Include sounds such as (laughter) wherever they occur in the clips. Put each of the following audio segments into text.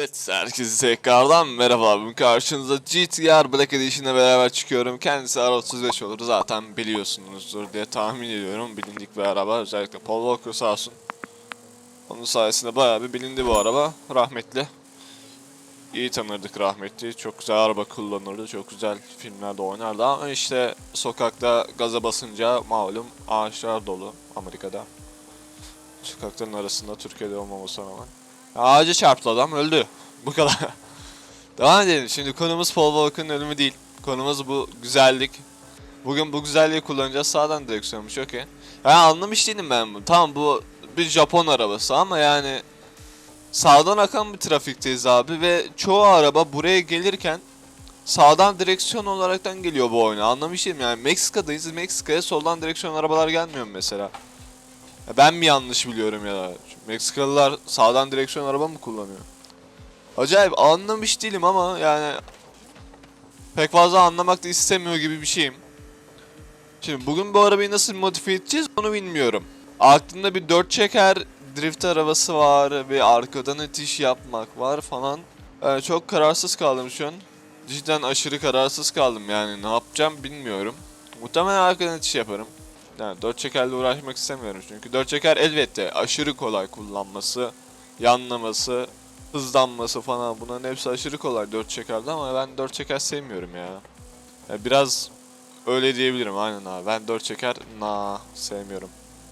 Evet, herkese tekrardan merhaba. Bugün karşınızda GTR Black Edition'la beraber çıkıyorum. Kendisi R35 olur zaten biliyorsunuzdur diye tahmin ediyorum. Bilindik bir araba. Özellikle Paul Walker sağ olsun. Onun sayesinde bayağı bir bilindi bu araba. Rahmetli. İyi tanırdık rahmetli. Çok güzel araba kullanırdı. Çok güzel filmlerde oynardı ama işte sokakta gaza basınca malum ağaçlar dolu Amerika'da. Sokakların arasında Türkiye'de olmamasına rağmen. Ağaca çarptı adam öldü. (laughs) Bu kadar. Devam edelim. Şimdi konumuz Paul Walker'ın ölümü değil. Konumuz bu güzellik. Bugün bu güzelliği kullanacağız. Sağdan direksiyonmuş okey. Yani anlamış değilim ben bunu. Tamam bu bir Japon arabası ama yani sağdan akan bir trafikteyiz abi ve çoğu araba buraya gelirken sağdan direksiyon olaraktan geliyor bu oyuna. Anlamış değilim yani Meksika'dayız. Meksika'ya soldan direksiyon arabalar gelmiyor mesela? Ya ben mi yanlış biliyorum ya Meksikalılar sağdan direksiyon araba mı kullanıyor? Acayip anlamış değilim ama yani pek fazla anlamak da istemiyor gibi bir şeyim. Şimdi bugün bu arabayı nasıl modifiye edeceğiz onu bilmiyorum. Aklımda bir dört çeker drift arabası var, bir arkadan itiş yapmak var falan. Yani çok kararsız kaldım şu an. Cidden aşırı kararsız kaldım yani ne yapacağım bilmiyorum. Muhtemelen arkadan itiş yaparım. Yani dört çekerle uğraşmak istemiyorum çünkü dört çeker elbette aşırı kolay kullanması, yanlaması, hızlanması falan bunların hepsi aşırı kolay dört çekerde ama ben dört çeker sevmiyorum ya. ya biraz öyle diyebilirim aynen abi ben dört çeker na sevmiyorum.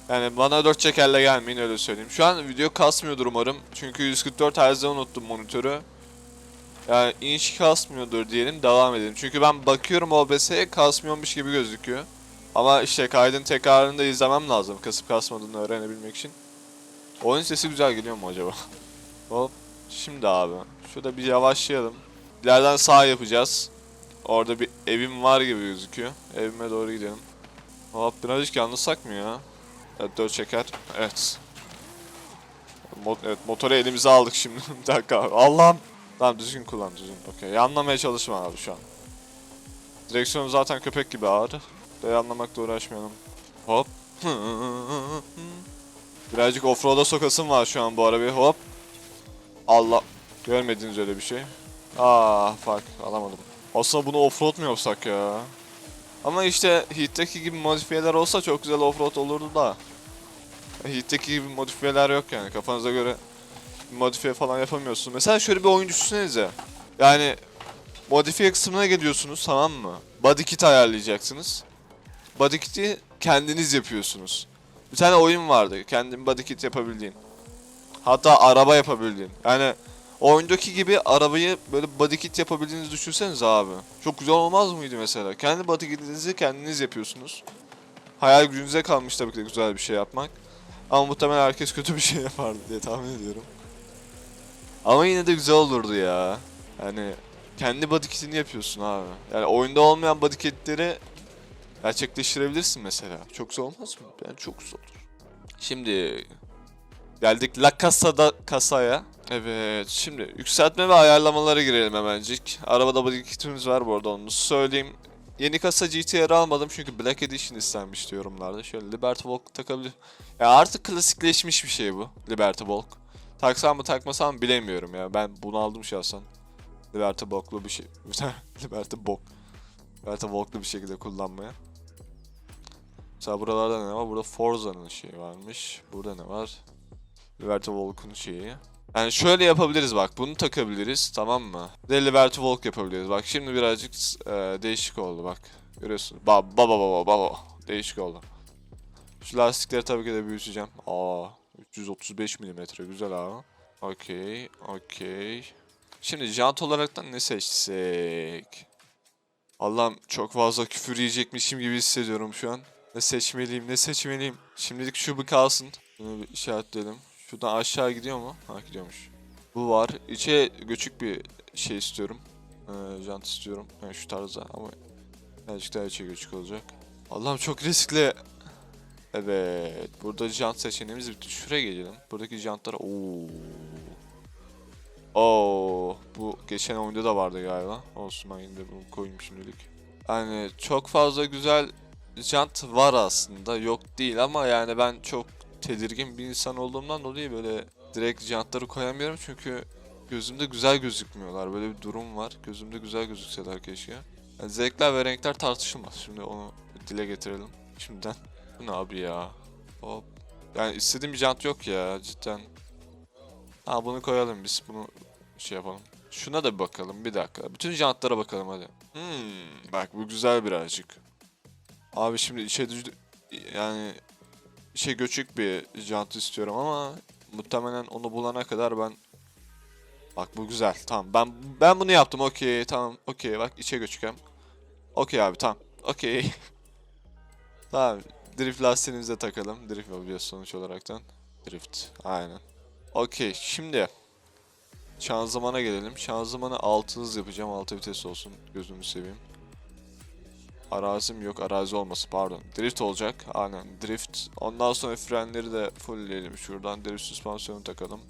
Yani bana dört çekerle gelmeyin öyle söyleyeyim. Şu an video kasmıyordur umarım çünkü 144 Hz'de unuttum monitörü. Yani inç kasmıyordur diyelim devam edelim. Çünkü ben bakıyorum OBS'ye kasmıyormuş gibi gözüküyor. Ama işte kaydın tekrarını da izlemem lazım kasıp kasmadığını öğrenebilmek için. Oyun sesi güzel geliyor mu acaba? (laughs) Hop. Şimdi abi. Şurada bir yavaşlayalım. İleriden sağ yapacağız. Orada bir evim var gibi gözüküyor. Evime doğru gidelim. Hop birazcık yanlasak mı ya? Evet dört çeker. Evet. Mo- evet motoru elimize aldık şimdi. (laughs) bir dakika. Allah'ım. Tamam düzgün kullan düzgün. Okey. Yanlamaya çalışma abi şu an. Direksiyon zaten köpek gibi ağır. De anlamakla uğraşmayalım. Hop. Birazcık offroad'a sokasım var şu an bu arabayı. Hop. Allah. Görmediniz öyle bir şey. Ah fuck alamadım. Aslında bunu offroad mu yapsak ya? Ama işte Heat'teki gibi modifiyeler olsa çok güzel offroad olurdu da. Heat'teki gibi modifiyeler yok yani kafanıza göre modifiye falan yapamıyorsun. Mesela şöyle bir oyun düşünsenize. Yani modifiye kısmına geliyorsunuz tamam mı? Body kit ayarlayacaksınız. Body kit'i kendiniz yapıyorsunuz. Bir tane oyun vardı. Kendin body kit yapabildiğin. Hatta araba yapabildiğin. Yani oyundaki gibi arabayı böyle body kit yapabildiğinizi düşünsenize abi. Çok güzel olmaz mıydı mesela? Kendi body kit'inizi kendiniz yapıyorsunuz. Hayal gücünüze kalmış tabii ki de güzel bir şey yapmak. Ama muhtemelen herkes kötü bir şey (laughs) yapardı diye tahmin ediyorum. Ama yine de güzel olurdu ya. Yani kendi body kit'ini yapıyorsun abi. Yani oyunda olmayan body kit'leri gerçekleştirebilirsin mesela. Çok zor olmaz mı? Yani çok zor. Şimdi geldik La Casa'da kasaya. Evet şimdi yükseltme ve ayarlamalara girelim hemencik. Arabada body kitimiz var bu arada onu söyleyeyim. Yeni kasa GTR almadım çünkü Black Edition istenmişti yorumlarda. Şöyle Liberty Walk takabilir. Ya artık klasikleşmiş bir şey bu Liberty Walk. Taksam mı takmasam mı bilemiyorum ya. Ben bunu aldım şahsen. Liberty Walk'lu bir şey. (laughs) Liberty Walk. Liberty Walk'lu bir şekilde kullanmaya. Mesela buralarda ne var? Burada Forza'nın şeyi varmış. Burada ne var? Liberty Walk'un şeyi. Yani şöyle yapabiliriz bak. Bunu takabiliriz tamam mı? Bir De Liberty Walk yapabiliriz. Bak şimdi birazcık e, değişik oldu bak. Görüyorsun. Ba baba baba baba. Değişik oldu. Şu lastikleri tabii ki de büyüteceğim. Aa 335 mm güzel abi. Okey, okey. Şimdi jant olaraktan ne seçsek? Allah'ım çok fazla küfür yiyecekmişim gibi hissediyorum şu an. Ne seçmeliyim, ne seçmeliyim. Şimdilik şu bir kalsın. Bunu bir işaretleyelim. Şuradan aşağı gidiyor mu? Ha gidiyormuş. Bu var. İçe göçük bir şey istiyorum. Ee, jant istiyorum. Yani şu tarzda ama birazcık daha içe göçük olacak. Allah'ım çok riskli. Evet. Burada jant seçeneğimiz bitti. Şuraya gelelim. Buradaki jantlar... Oo. Oo. Bu geçen oyunda da vardı galiba. Olsun ben yine de bunu koyayım şimdilik. Yani çok fazla güzel jant var aslında. Yok değil ama yani ben çok tedirgin bir insan olduğumdan dolayı böyle direkt jantları koyamıyorum çünkü gözümde güzel gözükmüyorlar. Böyle bir durum var. Gözümde güzel gözükseler keşke. Yani zevkler ve renkler tartışılmaz. Şimdi onu dile getirelim. Şimdiden. Bu ne abi ya? Hop. Yani istediğim bir jant yok ya cidden. Ha bunu koyalım biz. Bunu şey yapalım. Şuna da bir bakalım bir dakika. Bütün jantlara bakalım hadi. Hmm, bak bu güzel birazcık. Abi şimdi içe düz yani işe göçük bir jant istiyorum ama muhtemelen onu bulana kadar ben Bak bu güzel. Tamam. Ben ben bunu yaptım. Okey. Tamam. Okey. Bak içe göçükem. Okey abi tamam. Okey. (laughs) tamam. Drift lastiğimizi de takalım. Drift yapacağız sonuç olaraktan. Drift. Aynen. Okey. Şimdi şanzımana gelelim. Şanzımanı 6 hız yapacağım. 6 vites olsun. Gözümü seveyim. Arazim yok. Arazi olması pardon. Drift olacak. Aynen. Drift. Ondan sonra frenleri de fullleyelim. Şuradan drift süspansiyonu takalım.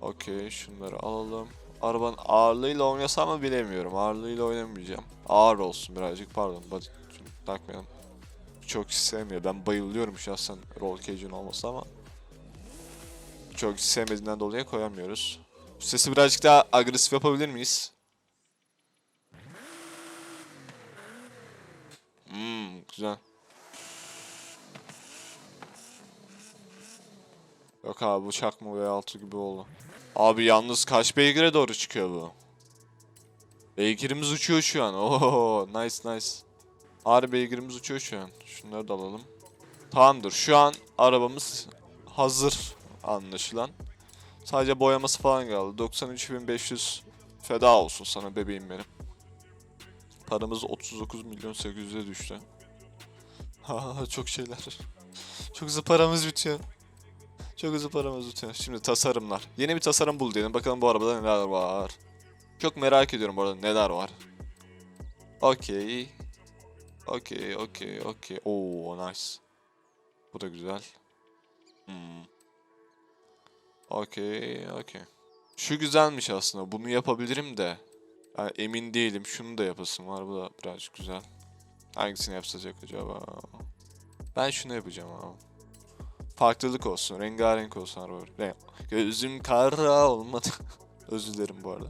Okey. Şunları alalım. Arabanın ağırlığıyla oynasam mı bilemiyorum. Ağırlığıyla oynamayacağım. Ağır olsun birazcık. Pardon. Body takmayalım. Çok sevmiyor. Ben bayılıyorum şahsen roll cage'in olması ama çok sevmediğinden dolayı koyamıyoruz. Sesi birazcık daha agresif yapabilir miyiz? Hmm, güzel. Yok abi bu çakma V6 gibi oldu. Abi yalnız kaç beygire doğru çıkıyor bu? Beygirimiz uçuyor şu an. Oo, nice nice. Ağrı beygirimiz uçuyor şu an. Şunları da alalım. Tamamdır. Şu an arabamız hazır anlaşılan. Sadece boyaması falan kaldı. 93.500 feda olsun sana bebeğim benim. Paramız 39 milyon 800'e düştü. Çok şeyler. Çok hızlı paramız bitiyor. Çok hızlı paramız bitiyor. Şimdi tasarımlar. Yeni bir tasarım bul diyelim. Bakalım bu arabada neler var. Çok merak ediyorum bu arada neler var. Okey. Okey, okey, okey. Oo, nice. Bu da güzel. Hmm. Okey, okey. Şu güzelmiş aslında. Bunu yapabilirim de. Yani emin değilim. Şunu da yapasım var. Bu da birazcık güzel. Hangisini yapsacak acaba? Ben şunu yapacağım abi. Farklılık olsun. Rengarenk olsun araba. Gözüm kara olmadı. (laughs) Özür dilerim bu arada.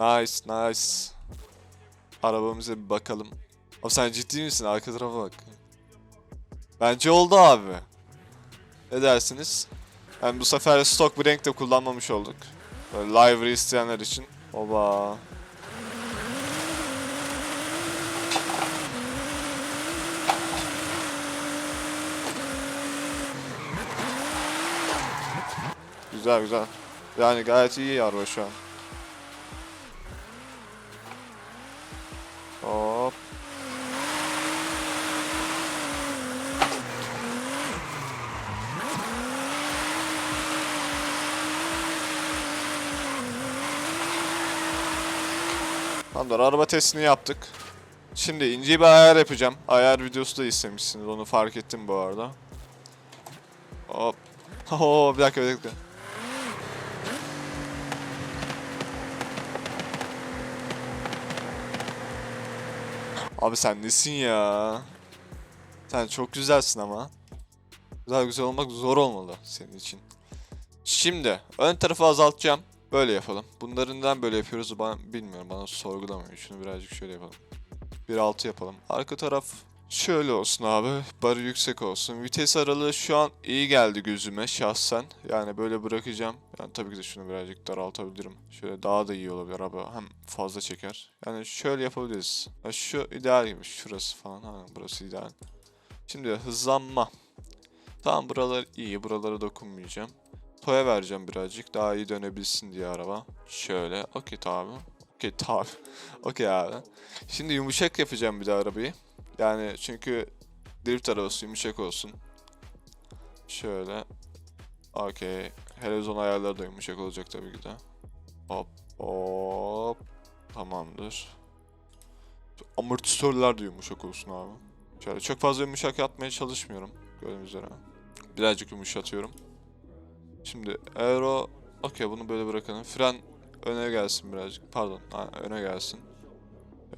Nice, nice. Arabamıza bir bakalım. Abi sen ciddi misin? Arka tarafa bak. Bence oldu abi. Ne dersiniz? Yani bu sefer stok bir renk de kullanmamış olduk. Böyle livery isteyenler için. Oba. Güzel güzel. Yani gayet iyi araba şu an. Hop. Tamamdır araba testini yaptık. Şimdi ince bir ayar yapacağım. Ayar videosu da istemişsiniz onu fark ettim bu arada. Hop. (laughs) Oo bir dakika bir dakika. Abi sen nesin ya? Sen çok güzelsin ama. Güzel güzel olmak zor olmalı senin için. Şimdi ön tarafı azaltacağım. Böyle yapalım. Bunları böyle yapıyoruz ben bilmiyorum. Bana sorgulamayın. Şunu birazcık şöyle yapalım. 1.6 yapalım. Arka taraf şöyle olsun abi. Barı yüksek olsun. Vites aralığı şu an iyi geldi gözüme şahsen. Yani böyle bırakacağım. Yani tabii ki de şunu birazcık daraltabilirim. Şöyle daha da iyi olabilir araba. Hem fazla çeker. Yani şöyle yapabiliriz. Ya şu ideal gibi. Şurası falan. Ha, burası ideal. Şimdi hızlanma. Tamam buralar iyi. Buralara dokunmayacağım. Toya vereceğim birazcık. Daha iyi dönebilsin diye araba. Şöyle. Okey tamam. Okey tamam. (laughs) Okey abi. Şimdi yumuşak yapacağım bir de arabayı. Yani çünkü drift arabası yumuşak olsun. Şöyle. Okey. Helezon ayarları da yumuşak olacak tabii ki de. Hop hop. Tamamdır. Amortisörler de yumuşak olsun abi. Şöyle çok fazla yumuşak yapmaya çalışmıyorum. Gördüğünüz üzere. Birazcık yumuşatıyorum. Şimdi aero okey bunu böyle bırakalım. Fren öne gelsin birazcık. Pardon öne gelsin.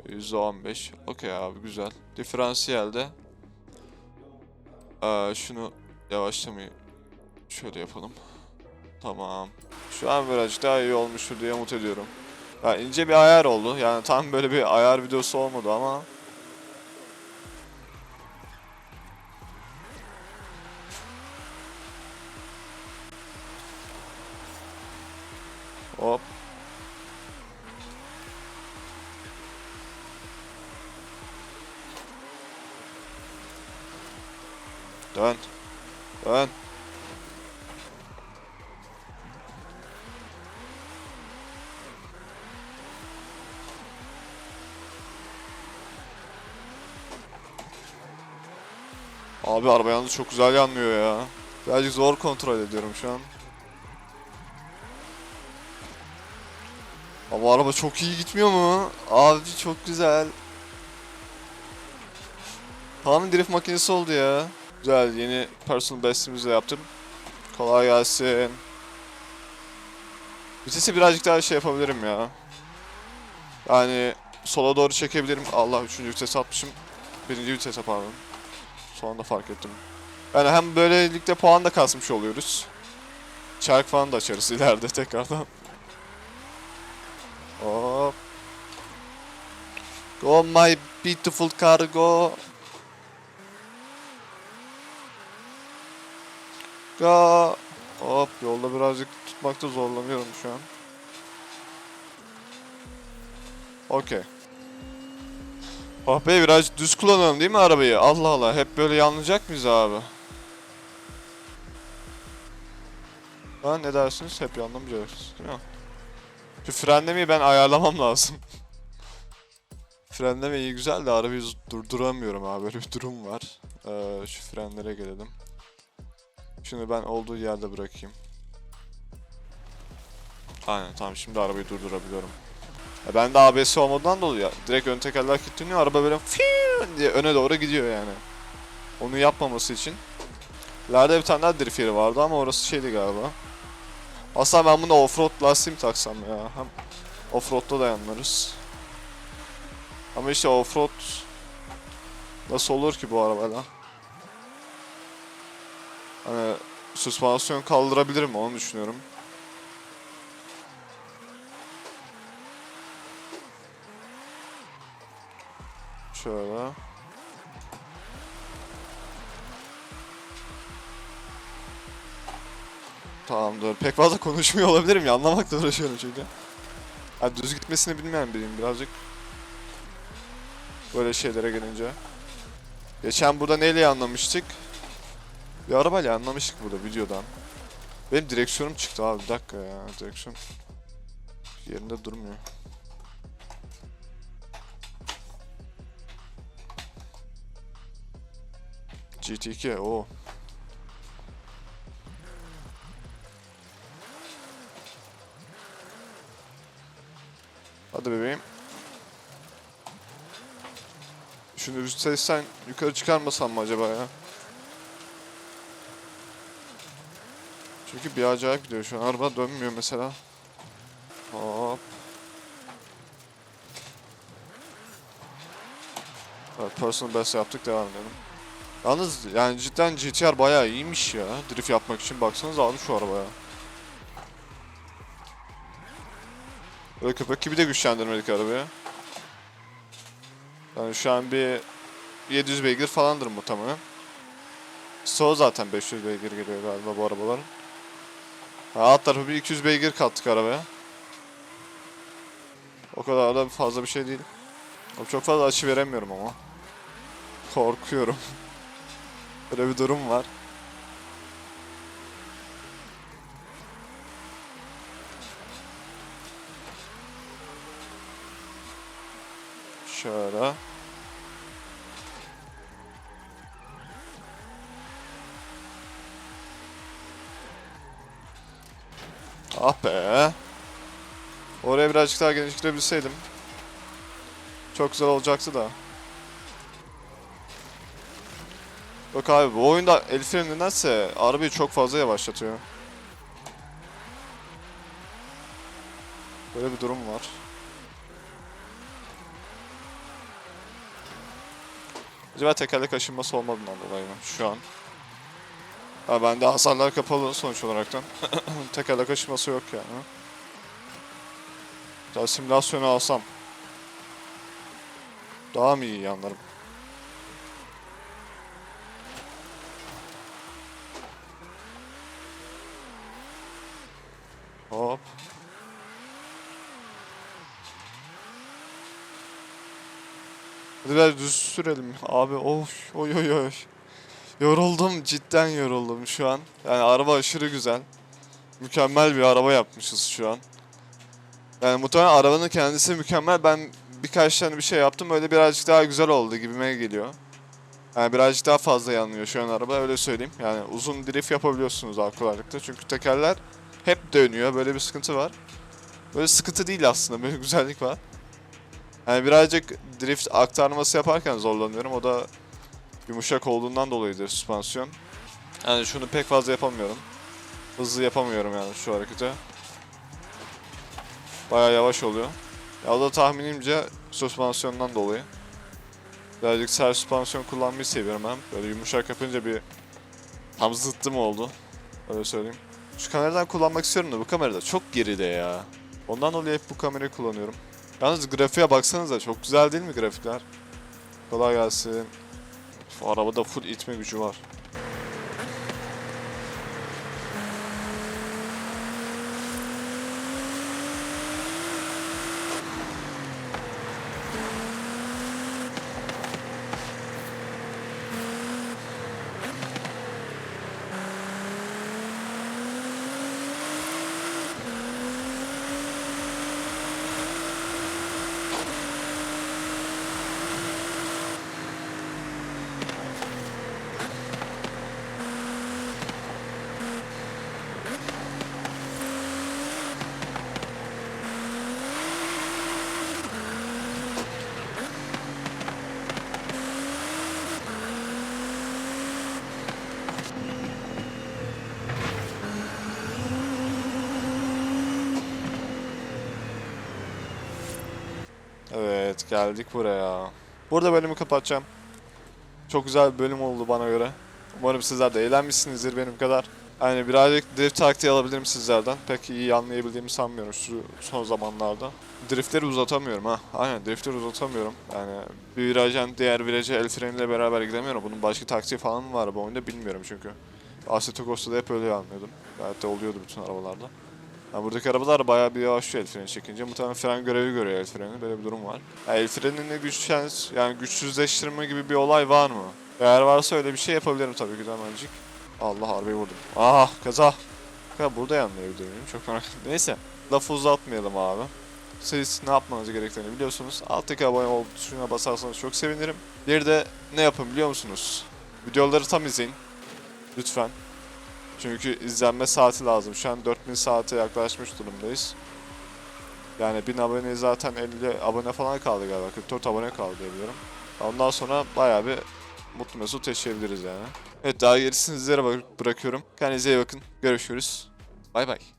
%15. Okey abi güzel. Diferansiyelde ee, şunu yavaşlamayı şöyle yapalım. Tamam. Şu an birazcık daha iyi olmuştur diye umut ediyorum. Ya ince bir ayar oldu. Yani tam böyle bir ayar videosu olmadı ama Dön. Dön. Abi araba yalnız çok güzel yanmıyor ya. Birazcık zor kontrol ediyorum şu an. Ama araba çok iyi gitmiyor mu? Abi çok güzel. Tamamen drift makinesi oldu ya. Güzel yeni personal best'imizi de yaptım. Kolay gelsin. Vitesi birazcık daha şey yapabilirim ya. Yani sola doğru çekebilirim. Allah üçüncü vites atmışım. Birinci vitese pardon. Son anda fark ettim. Yani hem böylelikle puan da kasmış oluyoruz. Çark falan da açarız (laughs) ileride tekrardan. Hop. Go my beautiful cargo. Go. Hop yolda birazcık tutmakta zorlanıyorum şu an. Okey. Oh be biraz düz kullanalım değil mi arabayı? Allah Allah hep böyle yanlayacak mıyız abi? Ha ne dersiniz? Hep yanlamayacağız değil mi? Şu frenlemeyi ben ayarlamam lazım. (laughs) Frenleme iyi güzel de arabayı durduramıyorum abi. Böyle bir durum var. Ee, şu frenlere gelelim. Şimdi ben olduğu yerde bırakayım. Aynen tamam şimdi arabayı durdurabiliyorum. Ya ben de ABS olmadan dolayı ya, direkt ön tekerler kilitleniyor araba böyle diye öne doğru gidiyor yani. Onu yapmaması için. İleride bir tane daha drift yeri vardı ama orası şeydi galiba. Aslında ben bunu offroad lastiği mi taksam ya? Hem offroad'da da yanlarız. Ama işte offroad nasıl olur ki bu arabayla? Hani süspansiyon kaldırabilir mi onu düşünüyorum. Şöyle. Tamamdır. Pek fazla (laughs) konuşmuyor olabilirim ya. Anlamakla uğraşıyorum çünkü. Ha, düz gitmesini bilmeyen biriyim birazcık. Böyle şeylere gelince. Geçen burada neyle anlamıştık? Bir arabayla anlamıştık burada videodan. Benim direksiyonum çıktı abi. Bir dakika ya. Direksiyon yerinde durmuyor. GT2 o. Hadi bebeğim. Şunu üstten yukarı çıkarmasam mı acaba ya? Çünkü bir acayip gidiyor şu an. Araba dönmüyor mesela. Hop. Evet, personal best yaptık devam edelim. Yalnız yani cidden GTR bayağı iyiymiş ya. Drift yapmak için baksanız abi şu arabaya. Böyle köpek gibi de güçlendirmedik arabaya. Yani şu an bir 700 beygir falandır muhtemelen. So zaten 500 beygir geliyor galiba bu arabaların. Ha, alt tarafı bir 200 beygir kattık arabaya. O kadar da fazla bir şey değil. Çok fazla açı veremiyorum ama. Korkuyorum. (laughs) Böyle bir durum var. Şöyle. Ah be. Oraya birazcık daha geniş girebilseydim. Çok güzel olacaktı da. Bak abi bu oyunda el freni nedense arabayı çok fazla yavaşlatıyor. Böyle bir durum var. Acaba tekerlek aşınması olmadığından dolayı mı şu an? Ha bende hasarlar kapalı sonuç olaraktan. (clears throat) Tekerlek aşıması yok yani. Daha simülasyonu alsam. Daha mı iyi yanlarım? Hop. Hadi biraz düz sürelim. Abi of oy oy oy. Yoruldum cidden yoruldum şu an. Yani araba aşırı güzel. Mükemmel bir araba yapmışız şu an. Yani muhtemelen arabanın kendisi mükemmel. Ben birkaç tane bir şey yaptım. Öyle birazcık daha güzel oldu gibime geliyor. Yani birazcık daha fazla yanmıyor şu an araba öyle söyleyeyim. Yani uzun drift yapabiliyorsunuz daha kolaylıkla. Çünkü tekerler hep dönüyor. Böyle bir sıkıntı var. Böyle sıkıntı değil aslında. (laughs) Böyle güzellik var. Yani birazcık drift aktarması yaparken zorlanıyorum. O da yumuşak olduğundan dolayıdır süspansiyon. Yani şunu pek fazla yapamıyorum. Hızlı yapamıyorum yani şu hareketi. Bayağı yavaş oluyor. Ya o da tahminimce süspansiyondan dolayı. Birazcık sert süspansiyon kullanmayı seviyorum ben. Böyle yumuşak yapınca bir tam zıttı mı oldu? Öyle söyleyeyim. Şu kameradan kullanmak istiyorum da bu kamerada çok geride ya. Ondan dolayı hep bu kamerayı kullanıyorum. Yalnız grafiğe baksanıza çok güzel değil mi grafikler? Kolay gelsin. Şu arabada full itme gücü var. Geldik buraya. Burada bölümü kapatacağım. Çok güzel bir bölüm oldu bana göre. Umarım sizler de eğlenmişsinizdir benim kadar. Yani birazcık drift taktiği alabilirim sizlerden. Pek iyi anlayabildiğimi sanmıyorum şu son zamanlarda. Driftleri uzatamıyorum ha. Aynen driftleri uzatamıyorum. Yani bir virajdan diğer viraja el freniyle beraber gidemiyorum. Bunun başka taktiği falan mı var bu oyunda bilmiyorum çünkü. Assetto Corsa'da hep öyle anlıyordum. Gayet de oluyordu bütün arabalarda. Yani buradaki arabalar bayağı bir yavaşlıyor el freni çekince. Muhtemelen fren görevi görüyor el freni. Böyle bir durum var. Yani el frenini güçlens yani güçsüzleştirme gibi bir olay var mı? Eğer varsa öyle bir şey yapabilirim tabii ki de hemencik. Allah harbi vurdum. Ah kaza. Ya burada yanlayabilir miyim? Çok merak ettim. Neyse. Lafı uzatmayalım abi. Siz ne yapmanız gerektiğini biliyorsunuz. Alttaki abone ol tuşuna basarsanız çok sevinirim. Bir de ne yapın biliyor musunuz? Videoları tam izleyin. Lütfen. Çünkü izlenme saati lazım. Şu an 4000 saate yaklaşmış durumdayız. Yani 1000 abone zaten 50 abone falan kaldı galiba. 44 abone kaldı diye biliyorum. Ondan sonra bayağı bir mutlu mesut yaşayabiliriz yani. Evet daha gerisini sizlere bırakıyorum. Kendinize iyi bakın. Görüşürüz. Bay bay.